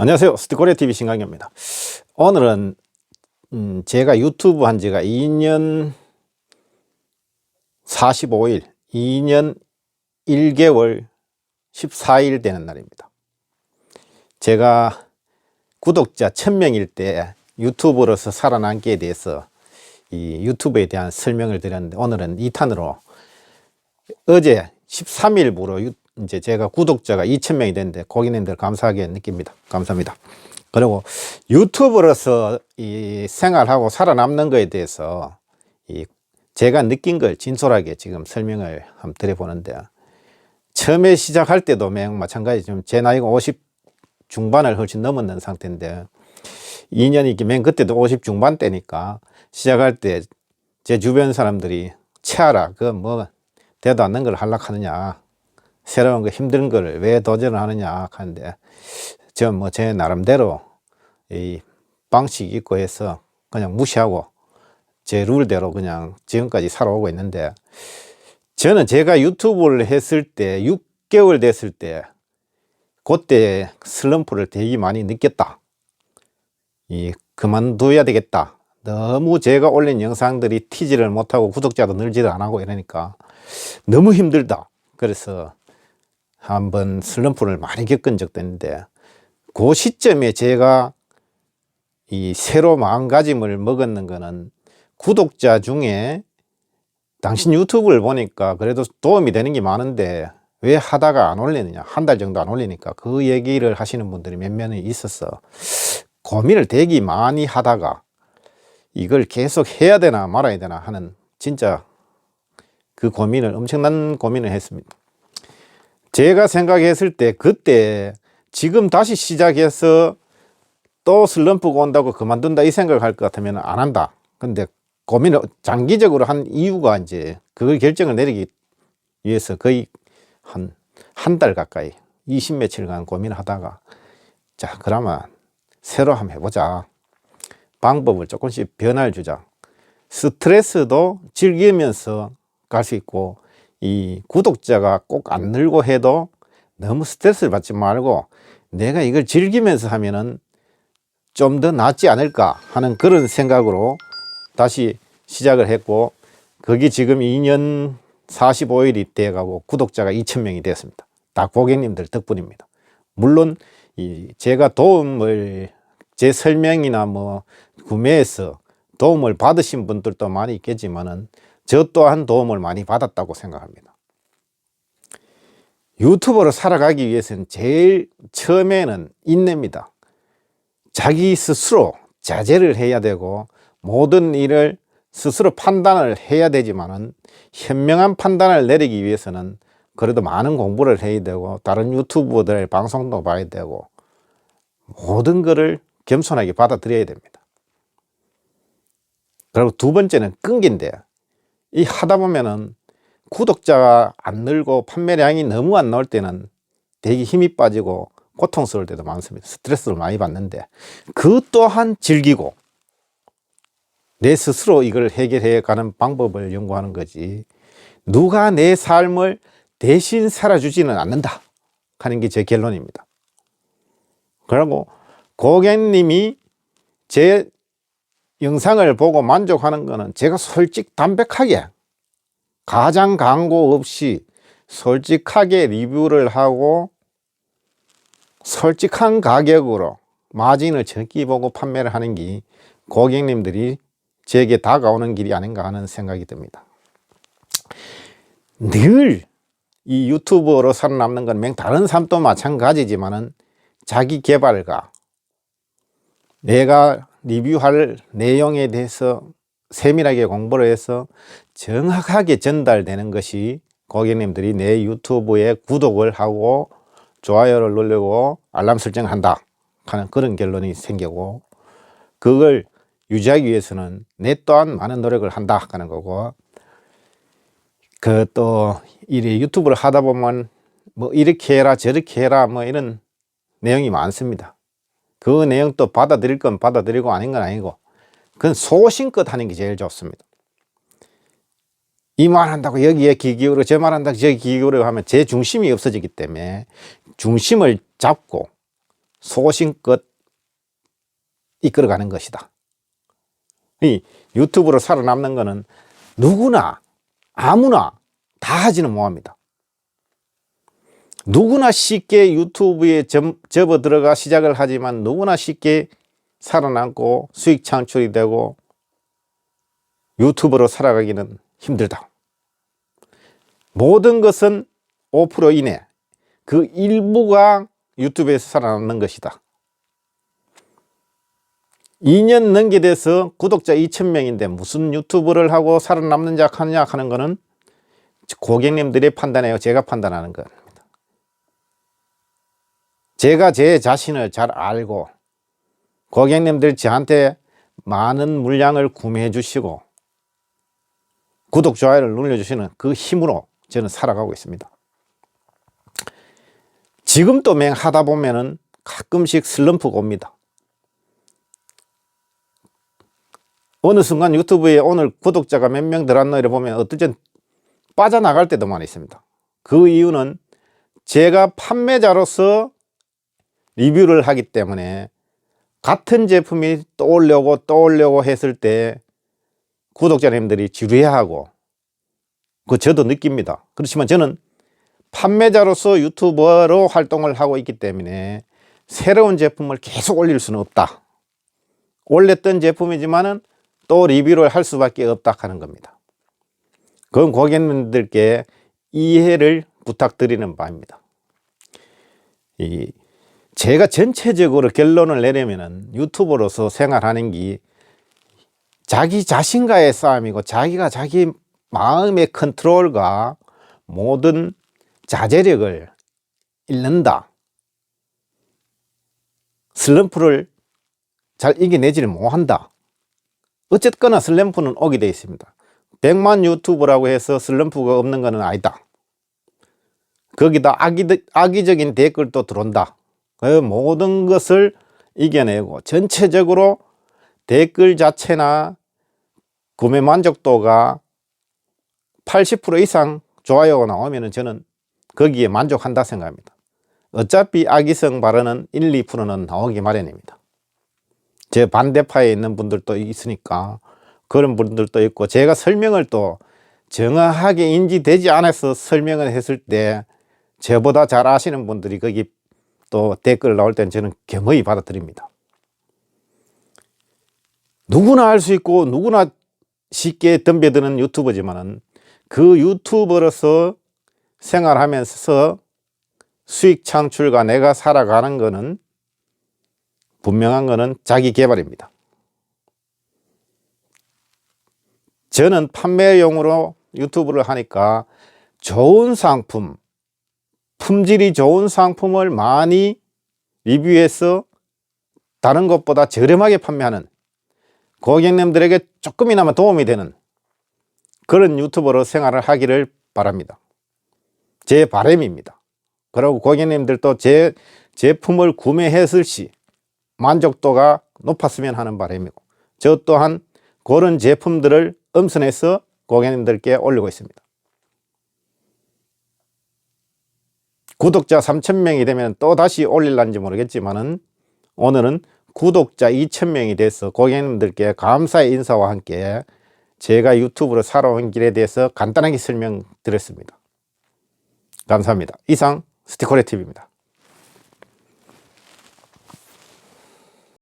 안녕하세요. 스티코리아 TV 신강입니다. 오늘은 음, 제가 유튜브 한 지가 2년 45일, 2년 1개월 14일 되는 날입니다. 제가 구독자 1000명일 때 유튜브로서 살아남기에 대해서 이 유튜브에 대한 설명을 드렸는데 오늘은 2탄으로 어제 13일부로 유, 이제 제가 구독자가 2,000명이 됐는데 고객님들 감사하게 느낍니다. 감사합니다. 그리고 유튜브로서 이 생활하고 살아남는 거에 대해서 이 제가 느낀 걸 진솔하게 지금 설명을 한번 드려보는데 처음에 시작할 때도 매우 마찬가지 지금 제 나이가 50 중반을 훨씬 넘었는 상태인데 2년이 맨 그때도 50 중반 때니까 시작할 때 제 주변 사람들이 채하라 그뭐 되도 않는 걸 하려하느냐 새로운 거 힘든 거를 왜 도전을 하느냐 하는데 저 뭐 제 나름대로 이 방식이 있고 해서 그냥 무시하고 제 룰대로 그냥 지금까지 살아오고 있는데 저는 제가 유튜브를 했을 때 6개월 됐을 때 그때 슬럼프를 되게 많이 느꼈다. 이 그만둬야 되겠다. 너무 제가 올린 영상들이 튀지를 못하고 구독자도 늘지를 안 하고 이러니까 너무 힘들다. 그래서 한번 슬럼프를 많이 겪은 적도 있는데 그 시점에 제가 이 새로 마음가짐을 먹었는 거는 구독자 중에 당신 유튜브를 보니까 그래도 도움이 되는 게 많은데 왜 하다가 안 올리느냐? 한 달 정도 안 올리니까 그 얘기를 하시는 분들이 몇 명이 있었어 고민을 되게 많이 하다가 이걸 계속 해야 되나 말아야 되나 하는 진짜 그 고민을 엄청난 고민을 했습니다 제가 생각했을 때 그때 지금 다시 시작해서 또 슬럼프가 온다고 그만둔다 이 생각을 할 것 같으면 안 한다. 근데 고민을 장기적으로 한 이유가 이제 그걸 결정을 내리기 위해서 거의 한 한 달 가까이 20 며칠간 고민을 하다가 자 그러면 새로 한번 해보자. 방법을 조금씩 변화를 주자. 스트레스도 즐기면서 갈 수 있고 이 구독자가 꼭 안 늘고 해도 너무 스트레스를 받지 말고 내가 이걸 즐기면서 하면은 좀 더 낫지 않을까 하는 그런 생각으로 다시 시작을 했고 그게 지금 2년 45일이 돼가고 구독자가 2,000명이 됐습니다. 다 고객님들 덕분입니다. 물론 이 제가 도움을 제 설명이나 뭐 구매해서 도움을 받으신 분들도 많이 있겠지만은 저 또한 도움을 많이 받았다고 생각합니다. 유튜버로 살아가기 위해서는 제일 처음에는 인내입니다. 자기 스스로 자제를 해야 되고 모든 일을 스스로 판단을 해야 되지만은 현명한 판단을 내리기 위해서는 그래도 많은 공부를 해야 되고 다른 유튜버들의 방송도 봐야 되고 모든 것을 겸손하게 받아들여야 됩니다. 그리고 두 번째는 끈기인데 이 하다 보면은 구독자가 안 늘고 판매량이 너무 안 나올 때는 되게 힘이 빠지고 고통스러울 때도 많습니다. 스트레스를 많이 받는데 그 또한 즐기고 내 스스로 이걸 해결해 가는 방법을 연구하는 거지 누가 내 삶을 대신 살아주지는 않는다 하는 게 제 결론입니다. 그리고 고객님이 제 영상을 보고 만족하는 거는 제가 솔직 담백하게 가장 광고 없이 솔직하게 리뷰를 하고 솔직한 가격으로 마진을 적게 보고 판매를 하는 게 고객님들이 제게 다가오는 길이 아닌가 하는 생각이 듭니다. 늘 이 유튜버로 살아남는 건 맹 다른 삶도 마찬가지지만은 자기 개발과 내가 리뷰할 내용에 대해서 세밀하게 공부를 해서 정확하게 전달되는 것이 고객님들이 내 유튜브에 구독을 하고 좋아요를 누르고 알람 설정을 한다 하는 그런 결론이 생기고 그걸 유지하기 위해서는 내 또한 많은 노력을 한다 하는 거고 그 또이 유튜브를 하다 보면 뭐 이렇게 해라 저렇게 해라 뭐 이런 내용이 많습니다 그 내용도 받아들일 건 받아들이고 아닌 건 아니고 그건 소신껏 하는 게 제일 좋습니다. 이 말 한다고 여기에 귀 기울여 저말 한다고 저기 귀 기울여 하면 제 중심이 없어지기 때문에 중심을 잡고 소신껏 이끌어가는 것이다. 이 유튜브로 살아남는 것은 누구나 아무나 다 하지는 못합니다. 누구나 쉽게 유튜브에 점- 접어 들어가 시작을 하지만 누구나 쉽게 살아남고 수익 창출이 되고 유튜버로 살아가기는 힘들다. 모든 것은 5% 이내 그 일부가 유튜브에서 살아남는 것이다. 2년 넘게 돼서 구독자 2,000명인데 무슨 유튜브를 하고 살아남는 자 하느냐 하는 거는 고객님들이 판단해요. 제가 판단하는 겁니다. 제가 제 자신을 잘 알고 고객님들 저한테 많은 물량을 구매해 주시고 구독, 좋아요를 눌러주시는 그 힘으로 저는 살아가고 있습니다. 지금 또 맹 하다 보면은 가끔씩 슬럼프가 옵니다. 어느 순간 유튜브에 오늘 구독자가 몇 명 들었나 이래 보면 어떨 땐 빠져나갈 때도 많이 있습니다. 그 이유는 제가 판매자로서 리뷰를 하기 때문에 같은 제품이 떠오려고 떠오려고 했을 때 구독자님들이 지루해하고 그 저도 느낍니다. 그렇지만 저는 판매자로서 유튜버로 활동을 하고 있기 때문에 새로운 제품을 계속 올릴 수는 없다. 올렸던 제품이지만은 또 리뷰를 할 수밖에 없다 하는 겁니다. 그건 고객님들께 이해를 부탁드리는 바입니다. 이 제가 전체적으로 결론을 내려면은 유튜버로서 생활하는 게 자기 자신과의 싸움이고 자기가 자기 마음의 컨트롤과 모든 자제력을 잃는다. 슬럼프를 잘 이겨내지를 못한다. 어쨌거나 슬럼프는 오게 되어 있습니다. 100만 유튜브라고 해서 슬럼프가 없는 것은 아니다. 거기다 악의, 악의적인 댓글도 들어온다. 그 모든 것을 이겨내고 전체적으로 댓글 자체나 구매 만족도가 80% 이상 좋아요가 나오면 저는 거기에 만족한다 생각합니다. 어차피 악의성 발언은 1, 2%는 나오기 마련입니다. 제 반대파에 있는 분들도 있으니까 그런 분들도 있고 제가 설명을 또 정확하게 인지되지 않아서 설명을 했을 때 저보다 잘 아시는 분들이 거기 또 댓글 나올 때는 저는 겸허히 받아들입니다. 누구나 할 수 있고 누구나 쉽게 덤벼드는 유튜버지만은 그 유튜버로서 생활하면서 수익 창출과 내가 살아가는 거는 분명한 거는 자기 개발입니다. 저는 판매용으로 유튜브를 하니까 좋은 상품, 품질이 좋은 상품을 많이 리뷰해서 다른 것보다 저렴하게 판매하는 고객님들에게 조금이나마 도움이 되는 그런 유튜버로 생활을 하기를 바랍니다. 제 바람입니다. 그리고 고객님들도 제 제품을 구매했을 시 만족도가 높았으면 하는 바람이고 저 또한 그런 제품들을 엄선해서 고객님들께 올리고 있습니다. 구독자 3,000명이 되면 또 다시 올릴란지 모르겠지만은 오늘은 구독자 2,000명이 돼서 고객님들께 감사의 인사와 함께 제가 유튜브로 살아온 길에 대해서 간단하게 설명드렸습니다. 감사합니다. 이상 스티커레 TV입니다.